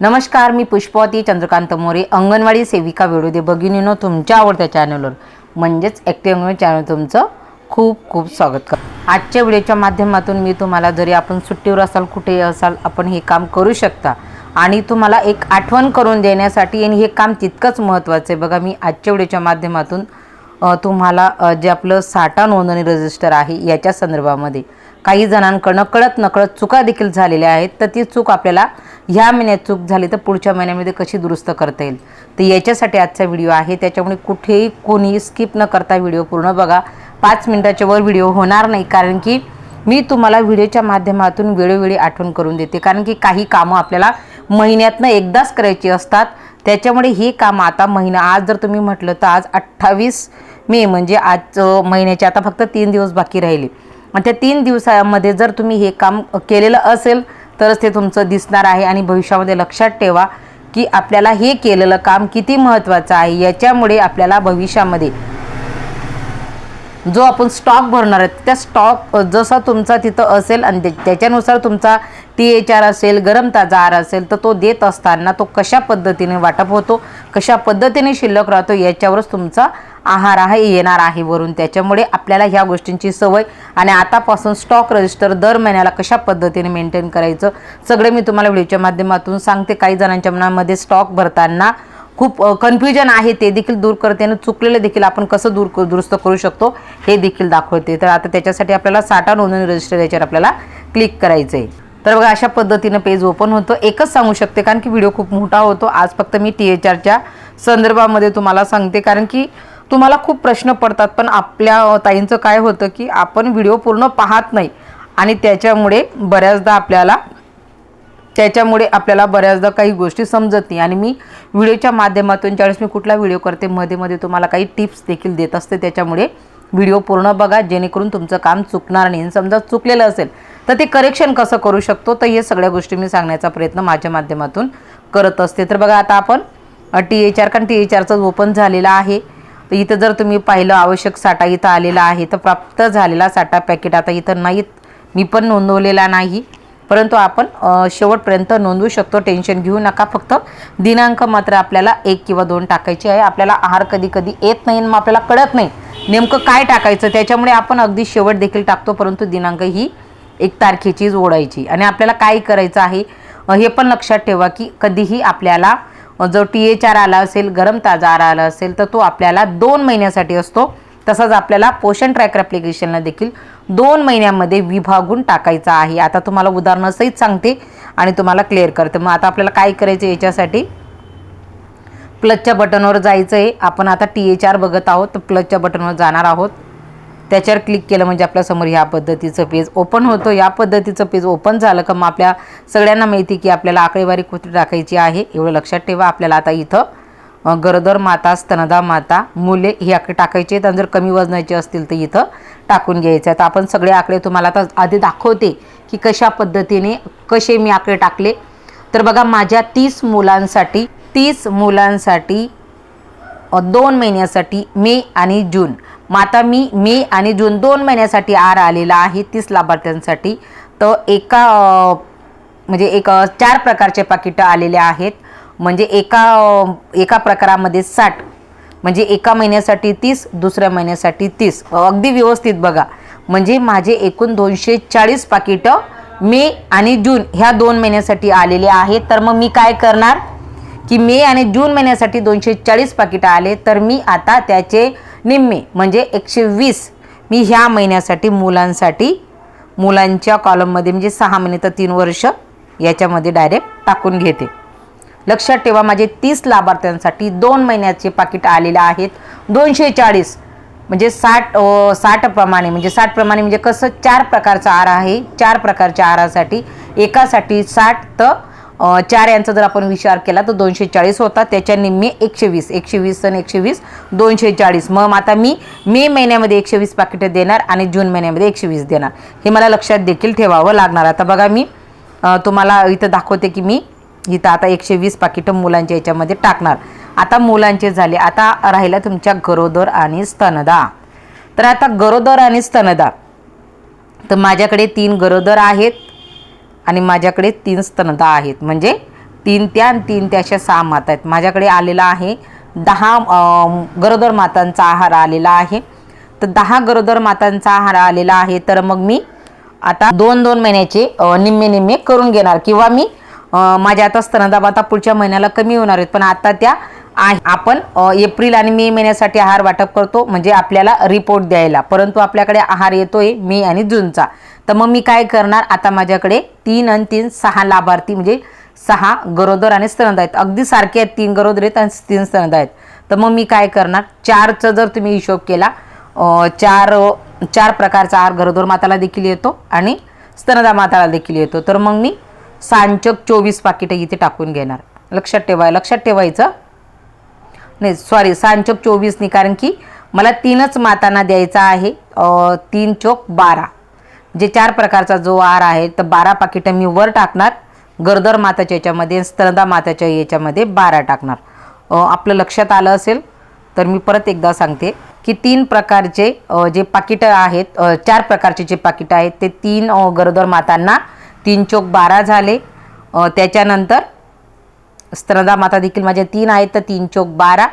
नमस्कार मी पुष्पवती चंद्रकांत मोरे अंगणवाडी सेविका वेळोदे भगिनीनो तुमच्या आवडत्या चॅनलवर म्हणजेच ॲक्टिव्ह अंगणवाडी चॅनल तुमचं खूप खूप स्वागत कर आजच्या व्हिडिओच्या माध्यमातून मी तुम्हाला जरी आपण सुट्टीवर असाल कुठेही असाल आपण हे काम करू शकता. आणि तुम्हाला एक आठवण करून देण्यासाठी आणि हे काम तितकंच महत्त्वाचं आहे. बघा मी आजच्या व्हिडिओच्या माध्यमातून तुम्हाला जे आपलं साठा नोंदणी रजिस्टर आहे याच्या संदर्भामध्ये काही जणांकडनं कळत नकळत चुका देखील झालेल्या आहेत तर ती चूक आपल्याला ह्या महिन्यात चूक झाली तर पुढच्या महिन्यामध्ये कशी दुरुस्त करता येईल? तर याच्यासाठी आजचा व्हिडिओ आहे. त्याच्यामुळे कुठेही कोणी स्किप न करता व्हिडिओ पूर्ण बघा. पाच मिनटाच्या वर व्हिडिओ होणार नाही कारण की मी तुम्हाला व्हिडिओच्या माध्यमातून वेळोवेळी आठवण करून देते. कारण की काही कामं आपल्याला महिन्यातनं एकदाच करायची असतात. त्याच्यामुळे ही कामं आता महिना आज जर तुम्ही म्हटलं तर आज अठ्ठावीस मे म्हणजे आज महिन्याचे आता फक्त तीन दिवस बाकी राहिले. आणि त्या तीन दिवसामध्ये जर तुम्ही हे काम केलेलं असेल तरच ते तुमचं दिसणार आहे आणि भविष्यामध्ये लक्षात ठेवा की आपल्याला हे केलेलं काम किती महत्त्वाचं आहे याच्यामुळे आपल्याला भविष्यामध्ये जो आपण स्टॉक भरणार आहे त्या स्टॉक जसा तुमचा तिथं असेल आणि त्याच्यानुसार तुमचा टी एच आर असेल गरम ताजा आर असेल तर तो देत असताना तो कशा पद्धतीने वाटप होतो कशा पद्धतीने शिल्लक राहतो याच्यावरच तुमचा आहार आहे येणार आहे वरून. त्याच्यामुळे आपल्याला ह्या गोष्टींची सवय आणि आतापासून स्टॉक रजिस्टर दर महिन्याला कशा पद्धतीने मेंटेन करायचं सगळं मी तुम्हाला व्हिडिओच्या माध्यमातून सांगते. काही जणांच्या मनामध्ये स्टॉक भरताना खूप कन्फ्युजन आहे ते देखील दूर करते आणि चुकलेलं देखील आपण कसं दूर क- दुरुस्त करू शकतो हे देखील दाखवते. तर आता त्याच्यासाठी आपल्याला साठा नोंदणी रजिस्टर याच्यावर आपल्याला क्लिक करायचं आहे तर बघा अशा पद्धतीनं पेज ओपन होतं. एकच सांगू शकते कारण की व्हिडिओ खूप मोठा होतो. आज फक्त मी टी एच आरच्या संदर्भामध्ये तुम्हाला सांगते कारण की तुम्हाला खूप प्रश्न पडतात पण आपल्या ताईंचं काय होतं की आपण व्हिडिओ पूर्ण पाहत नाही आणि त्याच्यामुळे बऱ्याचदा आपल्याला त्याच्यामुळे आपल्याला बऱ्याचदा काही गोष्टी समजत नाही. आणि मी व्हिडिओच्या माध्यमातून ज्यावेळेस मी कुठला व्हिडिओ करते मध्ये मध्ये तुम्हाला काही टिप्स देखील देत असते त्याच्यामुळे व्हिडिओ पूर्ण बघा जेणेकरून तुमचं काम चुकणार नाही. आणि समजा चुकलेलं असेल तर ते करेक्शन कसं करू शकतो? तर हे सगळ्या गोष्टी मी सांगण्याचा प्रयत्न माझ्या माध्यमातून करत असते. तर बघा आता आपण टी एच आर कारण टी एच आरचं ओपन झालेलं आहे. तर इथं जर तुम्ही पाहिलं आवश्यक साठा इथं आलेला आहे तर प्राप्त झालेला साठा पॅकेट आता इथं नाहीत. मी पण नोंदवलेला नाही. परंतु आपण शेवटपर्यंत नोंदवू शकतो. टेन्शन घेऊ नका. फक्त दिनांक मात्र आपल्याला एक किंवा दोन टाकायचे आहे. आपल्याला आहार कधी कधी येत नाही आणि मग आपल्याला कळत नाही नेमकं काय टाकायचं. त्याच्यामुळे आपण अगदी शेवट देखील टाकतो परंतु दिनांक ही एक तारखेचीच ओढायची. आणि आपल्याला काय करायचं आहे हे पण लक्षात ठेवा की कधीही आपल्याला जो टी एच आर आला असेल गरम ताजा आर आला असेल तर तो आपल्याला दोन महिन्यासाठी असतो. तसंच आपल्याला पोषण ट्रॅकर ॲप्लिकेशनला देखील दोन महिन्यामध्ये विभागून टाकायचा आहे. आता तुम्हाला उदाहरणासहित सांगते आणि तुम्हाला क्लिअर करते. मग आता आपल्याला काय करायचं याच्यासाठी? प्लसच्या बटनवर जायचं आहे आपण आता टी एच आर बघत आहोत. तर प्लसच्या बटनवर जाणार आहोत. त्याच्यावर क्लिक केलं म्हणजे आपल्यासमोर ह्या पद्धतीचं पेज ओपन होतो. या पद्धतीचं पेज ओपन झालं का मग आपल्या सगळ्यांना माहिती की आपल्याला आकडेवारी कुठे टाकायची आहे एवढं लक्षात ठेवा. आपल्याला आता इथं गरोदर माता स्तनदा माता मुले हे आकडे टाकायचे आहेत. आणि जर कमी वजनाचे असतील तर इथं टाकून घ्यायचे आहेत. आपण सगळे आकडे तुम्हाला आता आधी दाखवते की कशा पद्धतीने कसे मी आकडे टाकले. तर बघा माझ्या तीस मुलांसाठी तीस मुलांसाठी दोन महिन्यासाठी मे आणि जून मग आता मी मे आणि जून दोन महिन्यासाठी आर आलेला आहे तीस लाभार्थ्यांसाठी. तर एका म्हणजे एक चार प्रकारचे पाकिटं आलेले आहेत. म्हणजे एका एका प्रकारामध्ये साठ म्हणजे एका महिन्यासाठी तीस दुसऱ्या महिन्यासाठी तीस. अगदी व्यवस्थित बघा. म्हणजे माझे एकूण दोनशे चाळीस पाकिटं मे आणि जून ह्या दोन महिन्यासाठी आलेले आहेत. तर मग मी काय करणार? की मे आणि जून महिन्यासाठी दोनशे चाळीस पाकिटं आले. तर मी आता त्याचे निम्मे म्हणजे एकशे वीस. मी ह्या महिन्यासाठी मुलांसाठी मुलांच्या कॉलममध्ये म्हणजे सहा महिने तर तीन वर्ष याच्यामध्ये डायरेक्ट टाकून घेते. लक्षात ठेवा माझे तीस लाभार्थ्यांसाठी दोन महिन्याचे पाकिट आलेले आहेत. दोनशे चाळीस म्हणजे साठ साठप्रमाणे साठ प्रमाणे म्हणजे साठ प्रमाणे म्हणजे कसं? चार प्रकारचा आर आहे. चार प्रकारच्या आहारासाठी एकासाठी साठ तर चार यांचा जर आपण विचार केला तर दोनशे चाळीस होता त्याच्या निम्मे एकशे वीस. एकशे वीस आणि एकशे वीस दोनशे चाळीस. मग आता मी मे महिन्यामध्ये एकशे वीस पाकिटं देणार आणि जून महिन्यामध्ये एकशे वीस देणार. हे मला लक्षात देखील ठेवावं लागणार. आता बघा मी तुम्हाला इथं दाखवते की मी इथं आता एकशे वीस पाकिटं मुलांच्या याच्यामध्ये टाकणार. आता मुलांचे झाले. आता राहिलं तुमच्या गरोदर आणि स्तनदा. तर आता गरोदर आणि स्तनदा. तर माझ्याकडे तीन गरोदर आहेत. आणि माझ्याकडे तीन स्तनदा आहेत. म्हणजे तीन त्या आणि तीन त्या अशा सहा माता आहेत. माझ्याकडे आलेला आहे दहा गरोदर मातांचा आहार आलेला आहे. तर दहा गरोदर मातांचा आहार आलेला आहे. तर मग मी आता दोन दोन महिन्याचे निम्मे निम्मे करून घेणार. किंवा मी माझ्या आता स्तनदा आता पुढच्या महिन्याला कमी होणार आहेत. पण आता त्या आहे. आपण एप्रिल आणि मे महिन्यासाठी आहार वाटप करतो म्हणजे आपल्याला रिपोर्ट द्यायला. परंतु आपल्याकडे आहार येतोय मे आणि जूनचा. तर मग मी काय करणार? आता माझ्याकडे तीन आणि तीन सहा लाभार्थी म्हणजे सहा गरोदर आणि स्तनद आहेत. अगदी सारखे आहेत तीन गरोदर आहेत आणि तीन स्तनद आहेत. तर मग मी काय करणार? चारचं जर तुम्ही हिशोब केला चार चार प्रकारचा आहार गरोदर माताला देखील येतो आणि स्तनदा माताला देखील येतो. तर मग मी सांचक चोवीस पाकिटं इथे टाकून घेणार. लक्षात ठेवाय लक्षात ठेवायचं. नाही सॉरी सांचक चोवीसनी कारण की मला तीनच मातांना द्यायचा आहे तीन चोक बारा. जे चार प्रकारचा जो आर आहे तर बारा पाकिटं मी वर टाकणार. गरदर माताच्या याच्यामध्ये स्तनदा माताच्या याच्यामध्ये बारा टाकणार. आपलं लक्षात आलं असेल तर मी परत एकदा सांगते की तीन प्रकारचे जे पाकिटं आहेत चार प्रकारचे जे पाकिटं आहेत ते तीन गरोदर मातांना तीन चोक बारा झाले. त्याच्यानंतर स्त्रदा माता देखील माझ्या तीन आहेत तर तीन चोक बारा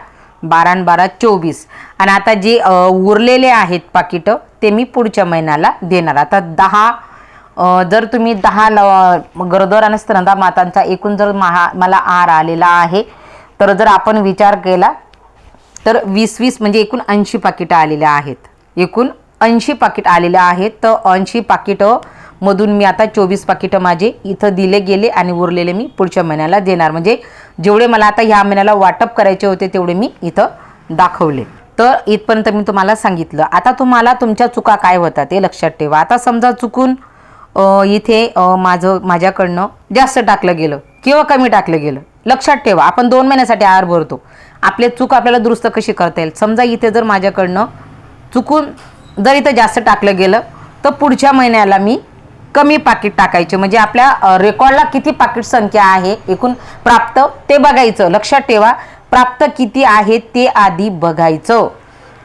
बारा आणि बारा चोवीस. आणि आता जे उरलेले आहेत पाकिटं ते मी पुढच्या महिन्याला देणार. आता दहा जर तुम्ही दहा ल गरोदर आणि स्तनदा मातांचा एकूण जर महा मला आर आलेला आहे तर जर आपण विचार केला तर वीस वीस म्हणजे एकूण ऐंशी पाकिटं आलेल्या आहेत. एकूण ऐंशी पाकिट आलेल्या आहेत तर ऐंशी पाकिटं मधून मी आता चोवीस पाकिटं माझे इथं दिले गेले आणि उरलेले मी पुढच्या महिन्याला देणार. म्हणजे जेवढे मला आता ह्या महिन्याला वाटप करायचे होते तेवढे मी इथं दाखवले. तर इथपर्यंत मी तुम्हाला सांगितलं. आता तुम्हाला तुमच्या चुका काय होतात ते लक्षात ठेवा. आता समजा चुकून इथे माझं माझ्याकडनं जास्त टाकलं गेलं किंवा कमी टाकलं गेलं. लक्षात ठेवा. आपण दोन महिन्यासाठी आहार भरतो. आपले चूक आपल्याला दुरुस्त कशी करता येईल? समजा इथे जर माझ्याकडनं चुकून जर इथं जास्त टाकलं गेलं तर पुढच्या महिन्याला मी कमी पाकिट टाकायचे. म्हणजे आपल्या रेकॉर्डला किती पाकिट संख्या आहे एकूण प्राप्त ते बघायचं. लक्षात ठेवा प्राप्त किती आहे ते आधी बघायचं.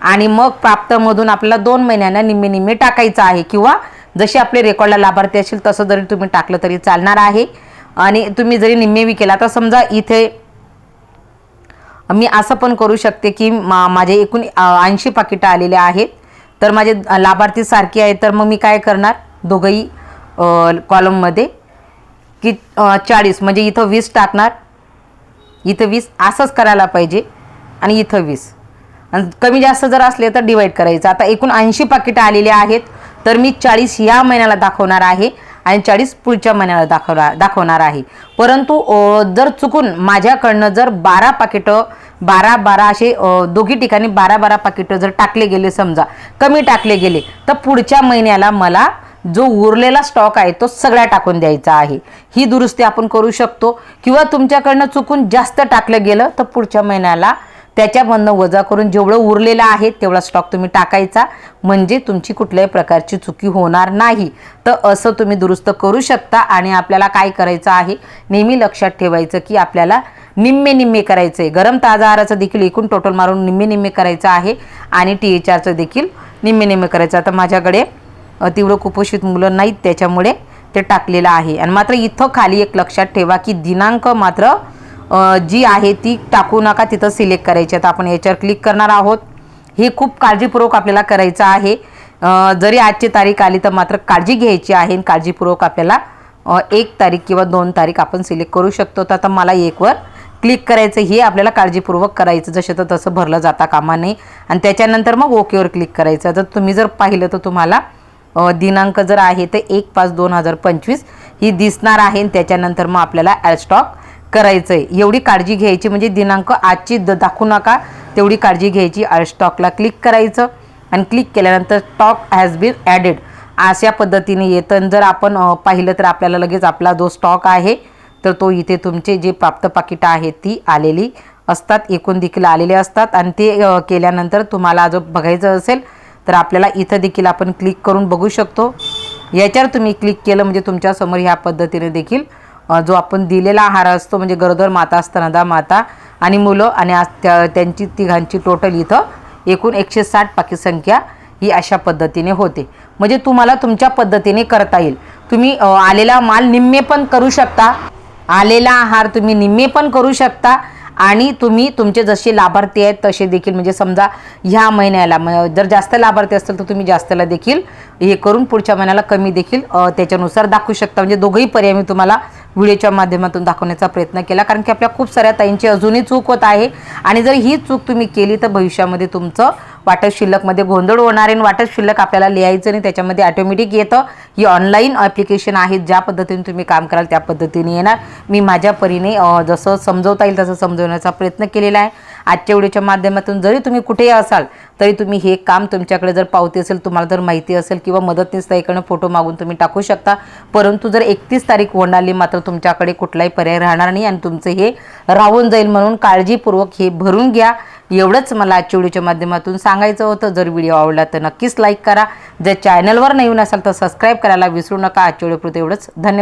आणि मग प्राप्तमधून आपल्याला दोन महिन्यांना निम्मे निम्मे टाकायचं आहे. किंवा जसे आपले रेकॉर्डला लाभार्थी असेल तसं जरी तुम्ही टाकलं तरी चालणार आहे. आणि तुम्ही जरी निम्मेबी केला तर समजा इथे मी असं पण करू शकते की मा माझे एकूण ऐंशी पाकिटं आलेले आहेत. तर माझे लाभार्थी सारखे आहेत तर मग मी काय करणार? दोघंही कॉलममध्ये की चाळीस म्हणजे इथं वीस टाकणार. इथं वीस असंच करायला पाहिजे. आणि इथं वीस. आणि कमी जास्त जर असले तर डिवाईड करायचं. आता एकूण ऐंशी पाकिटं आलेली आहेत. तर मी चाळीस या महिन्याला दाखवणार आहे. आणि चाळीस पुढच्या महिन्याला दाखवणार दाखवणार आहे. परंतु जर चुकून माझ्याकडनं जर बारा पाकिटं बारा बारा असे दोघी ठिकाणी बारा बारा पाकिटं जर टाकले गेले समजा कमी टाकले गेले तर पुढच्या महिन्याला मला जो उरलेला स्टॉक आहे तो सगळा टाकून द्यायचा आहे. ही दुरुस्ती आपण करू शकतो. किंवा तुमच्याकडनं चुकून जास्त टाकलं गेलं तर पुढच्या महिन्याला त्याच्यामधनं वजा करून जेवढं उरलेलं आहे तेवढा स्टॉक तुम्ही टाकायचा. म्हणजे तुमची कुठल्याही प्रकारची चुकी होणार नाही. तर असं तुम्ही दुरुस्त करू शकता. आणि आपल्याला काय करायचं आहे? नेहमी लक्षात ठेवायचं की आपल्याला निम्मे निम्मे करायचं आहे गरम ताजा आहाराचं देखील एकूण टोटल मारून निम्मे निम्मे करायचं आहे. आणि टी एच आरचं देखील निम्मे निम्मे करायचं. आता माझ्याकडे तीव्र तेवढं कुपोषित मुलं नाहीत त्याच्यामुळे ते टाकलेलं आहे. आणि मात्र इथं खाली एक लक्षात ठेवा की दिनांक मात्र जी आहे ती टाकू नका तिथं सिलेक्ट करायची. आता आपण याच्यावर क्लिक करणार आहोत. हे खूप काळजीपूर्वक आपल्याला करायचं आहे. जरी आजची तारीख आली तर मात्र काळजी घ्यायची आहे आणि काळजीपूर्वक आपल्याला एक तारीख किंवा दोन तारीख आपण सिलेक्ट करू शकतो. तर आता मला एकवर क्लिक करायचं हे आपल्याला काळजीपूर्वक करायचं. जसं तर तसं भरलं जाता कामा नाही आणि त्याच्यानंतर मग ओकेवर क्लिक करायचं. जर तुम्ही जर पाहिलं तर तुम्हाला दिनांक जर आहे तर एक पाच दोन हजार पंचवीस ही दिसणार आहे आणि त्याच्यानंतर मग आपल्याला ॲड स्टॉक करायचं आहे एवढी काळजी घ्यायची म्हणजे दिनांक आजची द दाखवू नका. तेवढी काळजी घ्यायची. ॲड स्टॉकला क्लिक करायचं आणि क्लिक केल्यानंतर स्टॉक हॅज बीन ॲडेड अशा पद्धतीने येतं. आणि जर आपण पाहिलं तर आपल्याला लगेच आपला जो स्टॉक आहे तर तो इथे तुमचे जे प्राप्त पाकिटं आहेत ती आलेली असतात. एकूण देखील आलेले असतात. आणि ते केल्यानंतर तुम्हाला जो बघायचं असेल तर आपल्याला इथं देखील आपण क्लिक करून बघू शकतो. याच्यावर तुम्ही क्लिक केलं म्हणजे तुमच्यासमोर ह्या पद्धतीने देखील जो आपण दिलेला आहार असतो म्हणजे गरोदर माता स्तनदा माता आणि मुलं आणि आज त्या त्यांची तिघांची टोटल इथं एकूण एकशे साठ पाकी संख्या ही अशा पद्धतीने होते. म्हणजे तुम्हाला तुमच्या पद्धतीने करता येईल. तुम्ही आलेला माल निम्मे पण करू शकता. आलेला आहार तुम्ही निम्मे पण करू शकता. आणि तुम्ही तुमचे जसे लाभार्थी आहेत तसे देखील म्हणजे समजा ह्या महिन्याला म- जर जास्त लाभार्थी असतील तर तुम्ही जास्तला देखील हे करून पुढच्या महिन्याला कमी देखील त्याच्यानुसार दाखवू शकता. म्हणजे दोघंही पर्याय मी तुम्हाला व्हिडिओच्या माध्यमातून दाखवण्याचा प्रयत्न केला. कारण की आपल्या खूप साऱ्या ताईंची अजूनही चूक होत आहे. आणि जर ही चूक तुम्ही केली तर भविष्यामध्ये तुमचं वाटप शिल्लकमध्ये गोंधळ होणार आहे आणि वाटप शिल्लक आपल्याला लिहायचं नाही त्याच्यामध्ये ॲटोमॅटिक येतं. ही ऑनलाईन ॲप्लिकेशन आहेत ज्या पद्धतीने तुम्ही काम कराल त्या पद्धतीने येणार. मी माझ्या परीने जसं समजवता येईल तसं समजवण्याचा प्रयत्न केलेला आहे. आजच्या व्हिडिओच्या माध्यमातून जरी तुम्ही कुठेही असाल तरी तुम्ही हे काम तुमच्याकडे जर पावती असेल तुम्हाला जर माहिती असेल किंवा मदतनीस ताईकडनं फोटो मागून तुम्ही टाकू शकता. परंतु जर एकतीस तारीख ओंडाली मात्र तुमच्याकडे कुठलाही पर्याय राहणार नाही आणि तुमचं हे राहून जाईल म्हणून काळजीपूर्वक हे भरून घ्या. एवढंच मला आजच्या व्हिडिओच्या माध्यमातून सांगायचं होतं. जर व्हिडिओ आवडला तर नक्कीच लाईक करा. जर चॅनलवर नवीन असाल तर सबस्क्राईब करायला विसरू नका. आजच्या व्हिडिओपुरतं एवढंच. धन्यवाद.